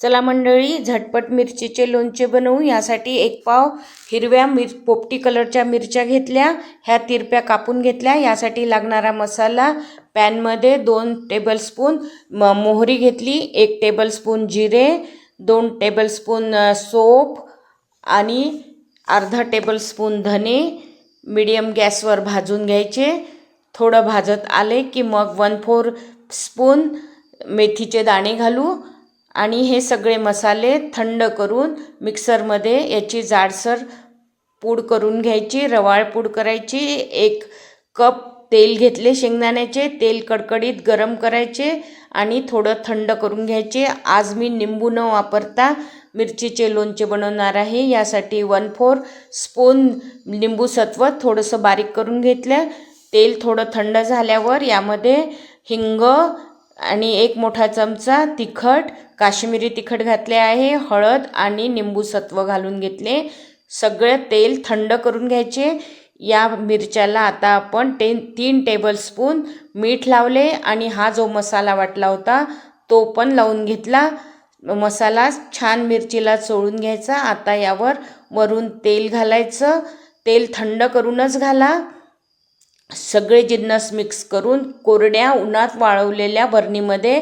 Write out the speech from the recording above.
चला मंडळी झटपट मिरचीचे लोणचे बनवू. यासाठी एक पाव हिरव्या मिर पोपटी कलरच्या मिरच्या घेतल्या ह्या तिरप्या कापून घेतल्या. यासाठी लागणारा मसाला पॅनमध्ये दोन टेबलस्पून म मोहरी घेतली एक टेबलस्पून जिरे दोन टेबलस्पून सोप आणि अर्धा टेबलस्पून धने. मीडियम गॅसवर भाजून घ्यायचे. थोडं भाजत आले की मग वन फोर स्पून मेथीचे दाणे घालू. आणि हे सगळे मसाले थंड करून मिक्सरमध्ये याची जाडसर पूड करून घ्यायची रवाळ पूड करायची एक कप तेल घेतले शेंगदाण्याचे तेल कडकडीत गरम करायचे आणि थोडं थंड करून घ्यायचे. आज मी निंबू न वापरता मिरचीचे लोणचे बनवणार आहे. यासाठी वन फोर स्पून लिंबू सत्व थोडंसं बारीक करून घेतलं. तेल थोडं थंड झाल्यावर यामध्ये हिंग आणि एक मोठा चमचा तिखट काश्मीरी तिखट घातले आहे हळद आणि निंबू सत्व घालून घेतले. सगळं तेल थंड करून घ्यायचे. या मिरच्याला आता आपण टे तीन टेबलस्पून मीठ लावले आणि हा जो मसाला वाटला होता तो पण लावून घेतला. मसाला छान मिरचीला चोळून घ्यायचा. आता यावर वरून तेल घालायचं. तेल थंड करूनच घाला. सगळे जिन्नस मिक्स करून कोरड्या उन्हात वाळवलेल्या बरणीमध्ये